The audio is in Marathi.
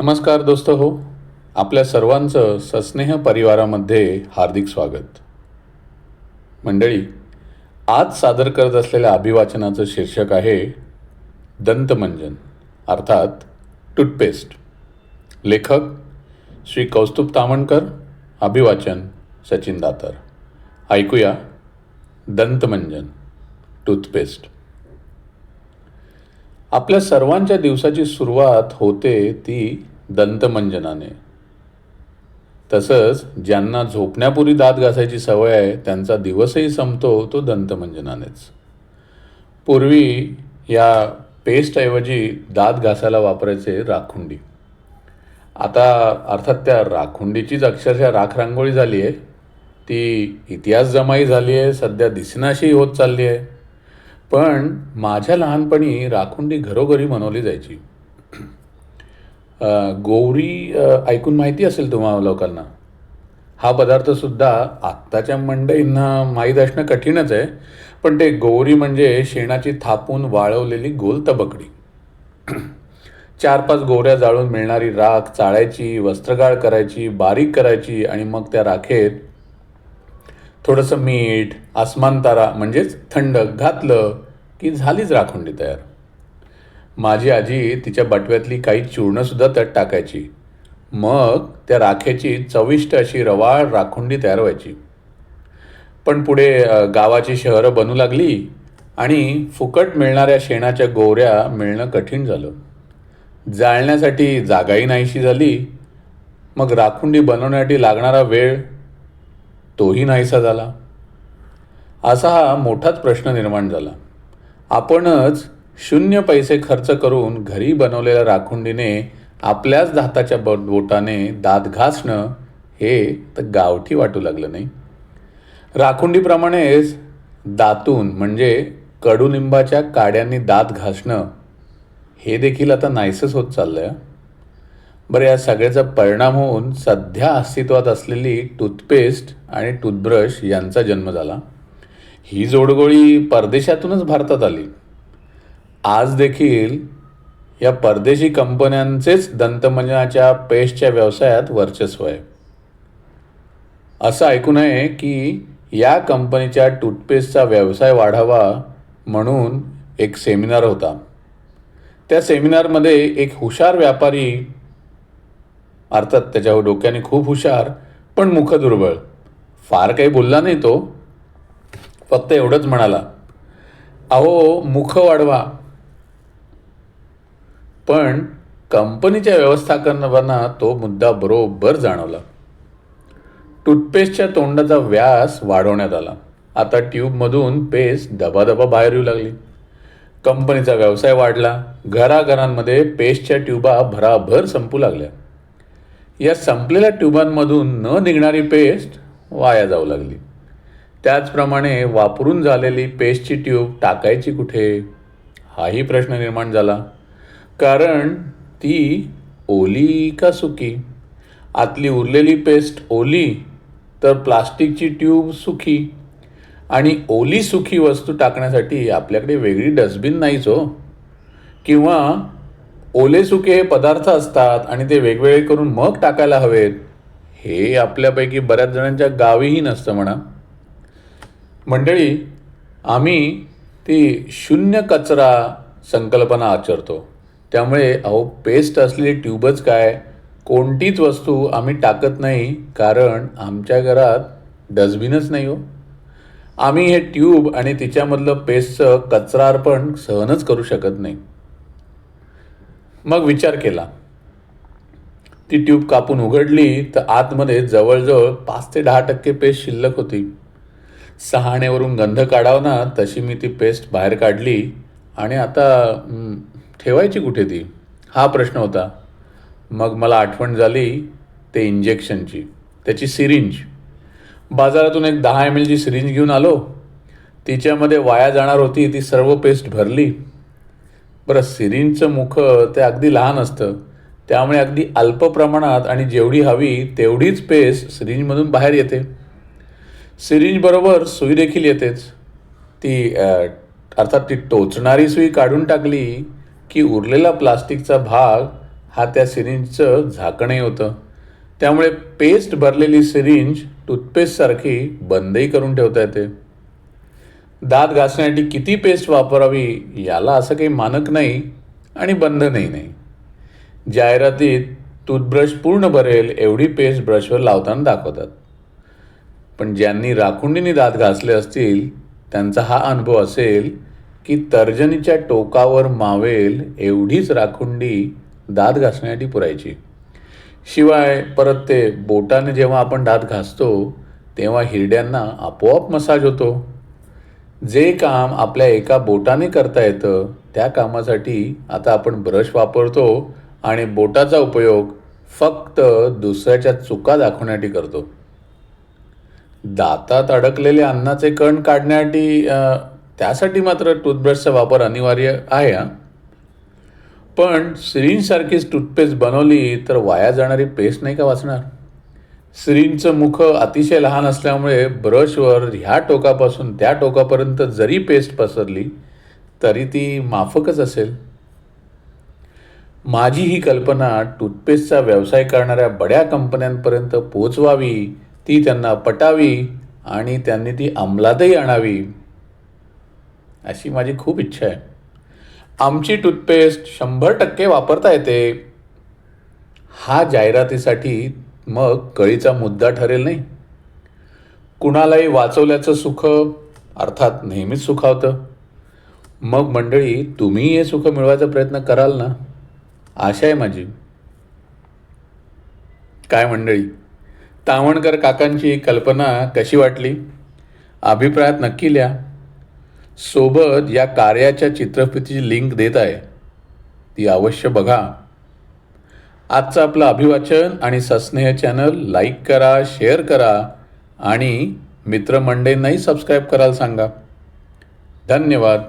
नमस्कार दोस्त हो आपल्या सर्वांचं सस्नेह परिवारामध्ये हार्दिक स्वागत. मंडळी आज सादर करत असलेल्या अभिवाचनाचं शीर्षक आहे दंतमंजन अर्थात टूथपेस्ट. लेखक श्री कौस्तुभ तामणकर अभिवाचन सचिन दातर. ऐकूया दंतमंजन टूथपेस्ट. आपल्या सर्वांच्या दिवसाची सुरुवात होते ती दंतमंजनाने. तसंच ज्यांना झोपण्यापूर्वी दात घासायची सवय आहे त्यांचा दिवसही संपतो तो दंतमंजनानेच. पूर्वी या पेस्टऐवजी दात घासायला वापरायचे राखुंडी. आता अर्थात त्या राखुंडीचीच अक्षरशः राखरांगोळी झाली आहे ती इतिहास जमाई झाली आहे सध्या दिसनाशी होत चालली आहे पण माझ्या लहानपणी राखुंडी घरोघरी बनवली जायची. अ, गोवरी ऐकून माहिती असेल तुम्हाला लोकांना? हा पदार्थसुद्धा आत्ताच्या मंडईंना माहीत असणं कठीणच आहे पण ते गोवरी म्हणजे शेणाची थापून वाळवलेली गोल तबकडी. चार पाच गोवऱ्या जाळून मिळणारी राख चाळायची वस्त्रगाळ करायची बारीक करायची आणि मग त्या राखेत थोडंसं मीठ आसमान तारा म्हणजेच थंड घातलं की झालीच राखुंडी तयार. माझी आजी तिच्या बटव्यातली काही चूर्णंसुद्धा त्यात टाकायची. मग त्या राखेची चविष्ट अशी रवाळ राखुंडी तयार व्हायची. पण पुढे गावाची शहरं बनू लागली आणि फुकट मिळणाऱ्या शेणाच्या गोवऱ्या मिळणं कठीण झालं. जाळण्यासाठी जागाही नाहीशी झाली. मग राखुंडी बनवण्यासाठी लागणारा वेळ तोही नाहीसा झाला. असा हा मोठाच प्रश्न निर्माण झाला. आपणच शून्य पैसे खर्च करून घरी बनवलेल्या राखुंडीने आपल्याच दाताच्या ब बोटाने दात घासणं हे तर गावठी वाटू लागलं नाही? राखुंडीप्रमाणेच दातून म्हणजे कडुलिंबाच्या काड्यांनी दात घासणं हे देखील आता नाहीसंच होत चाललं आहे बरं या सगळ्याचा परिणाम होऊन सध्या अस्तित्वात असलेली टूथपेस्ट आणि टूथब्रश यांचा जन्म झाला. ही जोडगोळी परदेशातूनच भारतात आली. आज देखील या परदेशी कंपन्यांचेच दंतमंजनाच्या पेस्टच्या व्यवसायात वर्चस्व आहे. असं ऐकू नये की या कंपनीच्या टूथपेस्टचा व्यवसाय वाढावा म्हणून एक सेमिनार होता. त्या सेमिनारमध्ये एक हुशार व्यापारी अर्थात त्याच्या डोक्याने खूप हुशार पण मुख दुर्बळ फार काही बोलला नाही तो. फक्त एवढंच म्हणाला अहो मुख वाढवा. पण कंपनीच्या व्यवस्थापकांना तो मुद्दा बरोबर जाणवला. टूथपेस्टच्या तोंडाचा व्यास वाढवण्यात आला. आता ट्यूबमधून पेस्ट दबादबा बाहेर येऊ लागली. कंपनीचा व्यवसाय वाढला. घराघरांमध्ये पेस्टच्या ट्यूबा भराभर संपू लागल्या. या संपलेल्या ट्यूबांमधून न निघणारी पेस्ट वाया जाऊ लागली. त्याचप्रमाणे वापरून झालेली पेस्टची ट्यूब टाकायची कुठे? हाही प्रश्न निर्माण झाला. कारण ती ओली का सुकी? आतली उरलेली पेस्ट ओली तर प्लास्टिकची ट्यूब सुखी. आणि ओली सुखी वस्तू टाकण्यासाठी आपल्याकडे वेगळी डस्टबिन नाहीच हो. किंवा ओले सुके हे पदार्थ असतात आणि ते वेगवेगळे करून मग टाकायला हवेत. हे आपल्यापैकी बऱ्याच जणांच्या गावीही नसतं म्हणा. मंडळी आम्ही ती शून्य कचरा संकल्पना आचरतो. त्यामुळे अहो पेस्ट असलेली ट्यूबच काय? कोणतीच वस्तू आम्ही टाकत नाही कारण आमच्या घरात डस्टबिनच नाही हो. आम्ही हे ट्यूब आणि तिच्यामधलं पेस्टचं कचरार्पण सहनच करू शकत नाही. मग विचार केला. ती ट्यूब कापून उघडली तर आतमध्ये जवळजवळ पाच ते दहा टक्के पेस्ट शिल्लक होती. सहाण्यावरून गंध काढावा ना तशी मी ती पेस्ट बाहेर काढली. आणि आता ठेवायची कुठे ती? हा प्रश्न होता. मग मला आठवण झाली ते इंजेक्शनची. त्याची सिरिंज. बाजारातून एक दहा एम एलची सिरिंज घेऊन आलो. तिच्यामध्ये वाया जाणार होती ती सर्व पेस्ट भरली. बरं सिरींचं मुख ते अगदी लहान असतं. त्यामुळे अगदी अल्प प्रमाणात आणि जेवढी हवी तेवढीच पेस्ट सिरिंजमधून बाहेर येते. सिरिंजबरोबर सुई देखील येतेच. ती अर्थात ती टोचणारी सुई काढून टाकली की उरलेला प्लास्टिकचा भाग हा त्या सिरिंजचं झाकणही होतं. त्यामुळे पेस्ट भरलेली सिरिंज टूथपेस्टसारखी बंदही करून ठेवता येते. दात घासण्यासाठी किती पेस्ट वापरावी याला असं काही मानक नाही आणि बंधनही नाही. जाहिरातीत टूथब्रश पूर्ण भरेल एवढी पेस्ट ब्रशवर लावताना दाखवतात. पण ज्यांनी राखुंडीने दात घासले असतील त्यांचा हा अनुभव असेल की तर्जनीच्या टोकावर मावेल एवढीच राखुंडी दात घासण्यासाठी पुरायची. शिवाय परत ते बोटाने जेव्हा आपण दात घासतो तेव्हा हिरड्यांना आपोआप मसाज होतो. जे काम आपल्या एका बोटाने करता येतं त्या कामासाठी आता आपण ब्रश वापरतो आणि बोटाचा उपयोग फक्त दुसऱ्याच्या चुका दाखवण्यासाठी करतो. दातात अडकलेले अन्नाचे कण काढण्यासाठी त्यासाठी मात्र टूथब्रशचा वापर अनिवार्य आहे हा. पण सिरिंजसारखीच टूथपेस्ट बनवली तर वाया जाणारी पेस्ट नाही का वाचणार? स्त्रींचं मुख अतिशय लहान असल्यामुळे ब्रशवर ह्या टोकापासून त्या टोकापर्यंत जरी पेस्ट पसरली तरी ती माफकच असेल. माझी ही कल्पना टूथपेस्टचा व्यवसाय करणाऱ्या बड्या कंपन्यांपर्यंत पोचवावी ती त्यांना पटावी आणि त्यांनी ती अंमलातही आणावी अशी माझी खूप इच्छा आहे. आमची टूथपेस्ट शंभर टक्के वापरता येते. हा जाहिरातीसाठी मग कळीचा मुद्दा ठरेल नाही. कुणालाही वाचवल्याचं सुख अर्थात नेहमीच सुखावतं मग मंडळी तुम्ही हे सुख मिळवायचा प्रयत्न कराल ना? आशा आहे माझी. काय मंडळी तावणकर काकांची कल्पना कशी वाटली? अभिप्रायात नक्की लिहा. सोबत या कार्याच्या चित्रफितीची लिंक देत आहे. ती अवश्य बघा. आजचं आपलं अभिवाचन आणि सस्नेह चॅनल लाईक करा शेअर करा आणि मित्रमंडळींनाही सबस्क्राईब करायला सांगा. धन्यवाद.